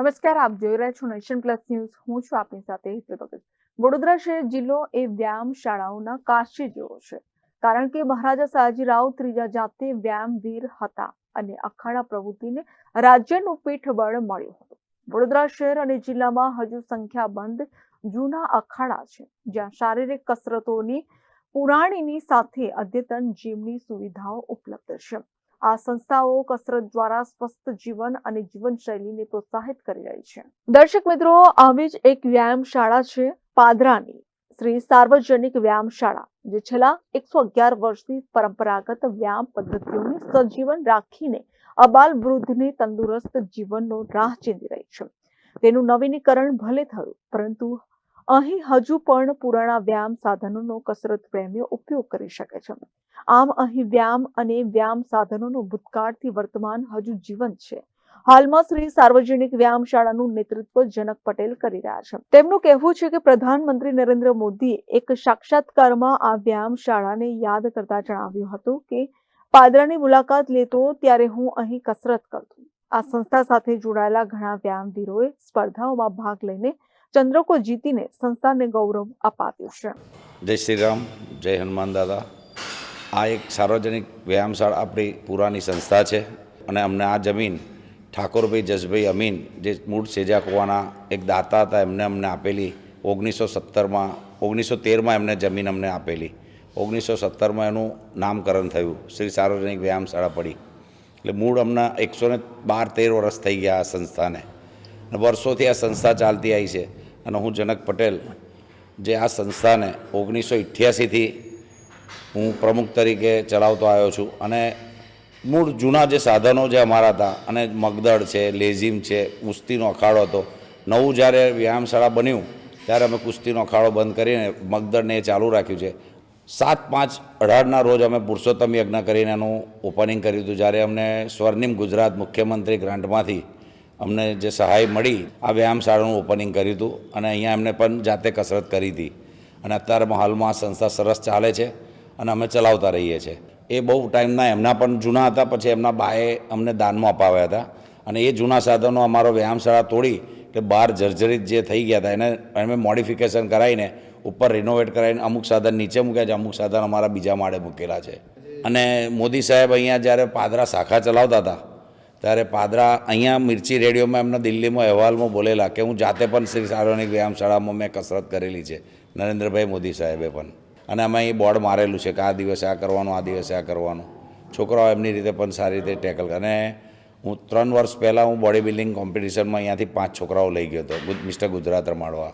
નમસ્કાર, આપ જોઈ રહ્યા છો નેશન પ્લસ ન્યૂઝ હું છું આપની સાથે વડોદરા શહેર જિલ્લો એ વ્યાયામ શાળાઓના કાશી જેવો છે. કારણ કે મહારાજા સયાજીરાવ ત્રીજા જાતે વ્યાયામવીર હતા અને અખાડા પ્રવૃત્તિને રાજ્યનું પીઠબળ મળ્યું હતું. વડોદરા શહેર અને જિલ્લામાં હજુ સંખ્યાબંધ જૂના અખાડા છે, જ્યાં શારીરિક કસરતોની પુરાણીની સાથે અદ્યતન જીમની સુવિધાઓ ઉપલબ્ધ છે. આ સંસ્થાઓ કસરત દ્વારા સ્વસ્થ જીવન અને જીવનશૈલીને પ્રોત્સાહિત કરી રહી છે. દર્શક મિત્રો, આવી જ એક વ્યાયામ શાળા છે પાદરાની, શ્રી સાર્વજનિક વ્યાયામ શાળા જે છેલ્લા એકસો અગિયાર વર્ષથી પરંપરાગત વ્યાયામ પદ્ધતિઓને સજીવન રાખીને અબાલ વૃદ્ધને તંદુરસ્ત જીવનનો રાહ ચીંધી રહી છે. તેનું નવીનીકરણ ભલે થયું, પરંતુ અહીં હજુ પણ પુરાણા વ્યાયામ સાધનોનો કસરત પ્રેમીઓ ઉપયોગ કરી શકે છે. આમ અહીં વ્યાયામ અને વ્યાયામ સાધનોનો ભૂતકાળથી વર્તમાન હજુ જીવંત છે. હાલમાં શ્રી સાર્વજનિક વ્યાયામ શાળાનું નેતૃત્વ જનક પટેલ કરી રહ્યા છે. તેમનું કહેવું છે કે પ્રધાનમંત્રી નરેન્દ્ર મોદીએ એક સાક્ષાત્કારમાં આ વ્યાયામ શાળાને યાદ કરતા જણાવ્યું હતું કે, પાદરાની મુલાકાત લેતો ત્યારે હું અહીં કસરત કરતો. આ સંસ્થા સાથે જોડાયેલા ઘણા વ્યાયામવીરોએ સ્પર્ધાઓમાં ભાગ લઈને ચંદ્રકો જીતીને સંસ્થાને ગૌરવ અપાવ્યું છે. જય શ્રી રામ જય હનુમાન દાદા. આ એક સાર્વજનિક વ્યાયામશાળા આપણી પુરાની સંસ્થા છે અને અમને આ જમીન ઠાકોરભાઈ જસભાઈ અમીન જે મૂળ સેજા કુવાના એક દાતા હતા, એમને અમને આપેલી. ઓગણીસો સત્તરમાં, ઓગણીસો તેરમાં એમને જમીન અમને આપેલી. ઓગણીસો સત્તરમાં એનું નામકરણ થયું, શ્રી સાર્વજનિક વ્યાયામશાળા પડી. એટલે મૂળ અમને એકસો ને બાર તેર વર્ષ થઈ ગયા આ સંસ્થાને. વર્ષોથી આ સંસ્થા ચાલતી આવી છે. અને હું જનક પટેલ, જે આ સંસ્થાને ઓગણીસો અઠ્યાસીથી હું પ્રમુખ તરીકે ચલાવતો આવ્યો છું. અને મૂળ જૂના જે સાધનો જે અમારા હતા, અને મગદળ છે, લેઝીમ છે, કુસ્તીનો અખાડો હતો, નવું જ્યારે વ્યાયામશાળા બન્યું, ત્યારે અમે કુસ્તીનો અખાડો બંધ કરીને મગદળને એ ચાલુ રાખ્યું છે. સાત પાંચ અઢારના રોજ અમે પુરુષોત્તમ યજ્ઞ કરીને એનું ઓપનિંગ કર્યું હતું, જ્યારે અમને સ્વર્ણિમ ગુજરાત મુખ્યમંત્રી ગ્રાન્ટમાંથી અમને જે સહાય મળી આ વ્યાયામશાળાનું ઓપનિંગ કર્યું હતું અને અહીંયા એમને પણ જાતે કસરત કરી હતી. અને અત્યારમાં હાલમાં આ સંસ્થા સરસ ચાલે છે અને અમે ચલાવતા રહીએ છીએ. એ બહુ ટાઈમના એમના પણ જૂના હતા, પછી એમના બાએ અમને દાનમાં અપાવ્યા હતા. અને એ જૂના સાધનો અમારો વ્યાયામશાળા તોડી એટલે બહાર જર્જરિત જે થઈ ગયા હતા એને અમે મોડિફિકેશન કરાવીને ઉપર રિનોવેટ કરાવીને અમુક સાધન નીચે મૂક્યા છે, અમુક સાધન અમારા બીજા માળે મૂકેલા છે. અને મોદી સાહેબ અહીંયા જ્યારે પાદરા શાખા ચલાવતા હતા ત્યારે પાદરા અહીંયા મિર્ચી રેડિયોમાં એમના દિલ્હીમાં અહેવાલમાં બોલેલા કે હું જાતે પણ શ્રી સાર્વજનિક વ્યાયામશાળામાં મેં કસરત કરેલી છે. નરેન્દ્રભાઈ મોદી સાહેબે પણ. અને અમે અહીં બોર્ડ મારેલું છે કે આ દિવસે આ કરવાનું, આ દિવસે આ કરવાનું. છોકરાઓ એમની રીતે પણ સારી રીતે ટેકલ અને હું ત્રણ વર્ષ પહેલાં હું બોડી બિલ્ડિંગ કોમ્પિટિશનમાં અહીંયાથી પાંચ છોકરાઓ લઈ ગયો હતો મિસ્ટર ગુજરાત રમાડવા.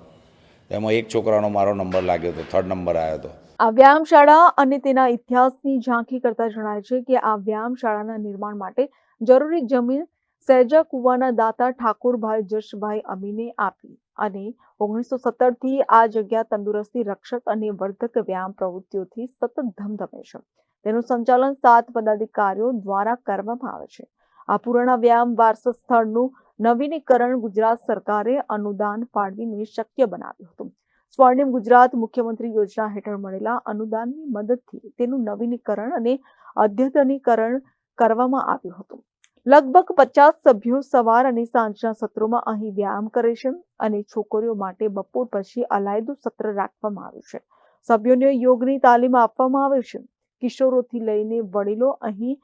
એમાં એક છોકરાનો મારો નંબર લાગ્યો હતો, થર્ડ નંબર આવ્યો હતો. આ વ્યાયામશાળા અને તેના ઇતિહાસની ઝાંખી કરતા જણાય છે કે આ વ્યાયામશાળાના નિર્માણ માટે જરૂરી જમીન સહેજા કુવાના દાતા ઠાકોરભાઈ જશભાઈ અમીને આપી અને ઓગણીસો સત્તરથી આ જગ્યા તંદુરસ્તી રક્ષક અને વર્ધક વ્યાયામ પ્રવૃત્તિઓથી સતત ધમધમે છે. તેનું સંચાલન સાત પદાધિકારીઓ દ્વારા કરવામાં આવે છે. આ પુરાણા વ્યાયામ વારસા સ્થળનું નવીનીકરણ ગુજરાત સરકારે અનુદાન ફાળવીને શક્ય બનાવ્યું હતું. સ્વર્ણિમ ગુજરાત મુખ્યમંત્રી યોજના હેઠળ મળેલા અનુદાનની મદદથી તેનું નવીનીકરણ અને અદ્યતનીકરણ કરવામાં આવ્યું હતું. લગભગ પચાસ સભ્યો સવાર અને સાંજના સત્રોમાં અહીં વ્યાયામ કરે છે અને છોકરીઓ માટે બપોર પછી અલાયદું સત્ર રાખવામાં આવ્યું છે. સભ્યોને યોગની તાલીમ આપવામાં આવે છે. કિશોરોથી લઈને વડીલો અહીં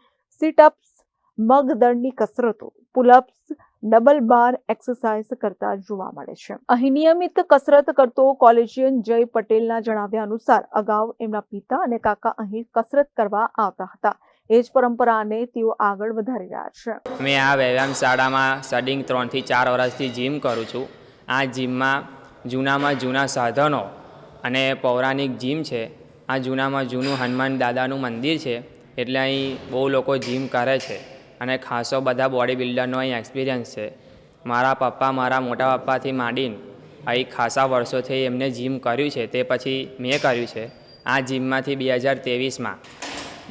સિટઅપ્સ મગદળની કસરતો પુલઅપ્સ ડબલ બાર એક્સરસાઇઝ કરતા જોવા મળે છે. અહીં નિયમિત કસરત કરતો કોલેજિયન જય પટેલના જણાવ્યા અનુસાર અગાઉ એમના પિતા અને કાકા અહીં કસરત કરવા આવતા હતા. એ જ પરંપરાને તેઓ આગળ વધારી રહ્યા છે. મેં આ વ્યાયામ શાળામાં સ્ટડિંગ ત્રણથી ચાર વર્ષથી જીમ કરું છું. આ જીમમાં જૂનામાં જૂના સાધનો અને પૌરાણિક જીમ છે. આ જૂનામાં જૂનું હનુમાન દાદાનું મંદિર છે. એટલે અહીં બહુ લોકો જીમ કરે છે. અને ખાસો બધા બોડી બિલ્ડરનો અહીં એક્સપિરિયન્સ છે. મારા પપ્પા મારા મોટા પપ્પાથી માંડીને અહીં ખાસા વર્ષોથી એમને જીમ કર્યું છે, તે પછી મેં કર્યું છે. આ જીમમાંથી બે હજાર ત્રેવીસમાં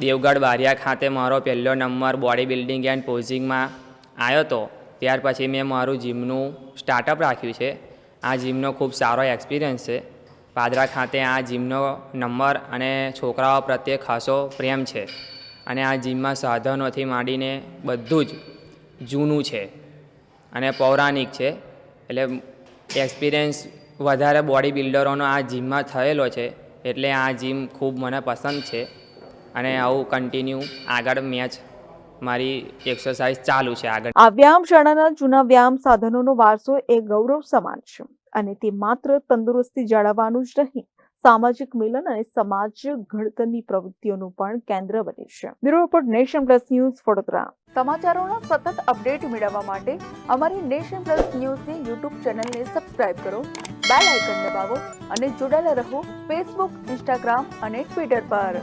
દેવગઢ બારિયા ખાતે મારો પહેલો નંબર બોડી બિલ્ડિંગ એન્ડ પોઝિંગમાં આવ્યો હતો. ત્યાર પછી મેં મારું જીમનું સ્ટાર્ટઅપ રાખ્યું છે. આ જીમનો ખૂબ સારો એક્સપિરિયન્સ છે. પાદરા ખાતે આ જીમનો નંબર અને છોકરાઓ પ્રત્યે ખાસો પ્રેમ છે. અને આ જીમમાં સાધનોથી માંડીને બધું જ જૂનું છે અને પૌરાણિક છે. એટલે એક્સપિરિયન્સ વધારે બોડી બિલ્ડરોનો આ જીમમાં થયેલો છે. એટલે આ જીમ ખૂબ મને પસંદ છે અને આવું કન્ટિન્યુ આગળ મેચ મારી એક્સરસાઇઝ ચાલુ છે આગળ. આ વ્યાયામ શાળાના જૂના વ્યાયામ સાધનોનો વારસો એ ગૌરવ સમાન છે અને તે માત્ર તંદુરસ્તી જાળવવાનું જ નહીં સામાજિક મિલન અને સમાજ ઘડતરની પ્રવૃત્તિઓનું પણ કેન્દ્ર બને છે. Bureau report nation plus news Vadodara. સમાચારોના સતત અપડેટ મેળવવા માટે અમારી નેશન પ્લસ ન્યૂઝની યુટ્યુબ ચેનલને સબસ્ક્રાઇબ કરો, બેલ આઇકન દબાવો અને જોડાયેલા રહો ફેસબુક, ઇન્સ્ટાગ્રામ અને ટ્વિટર પર.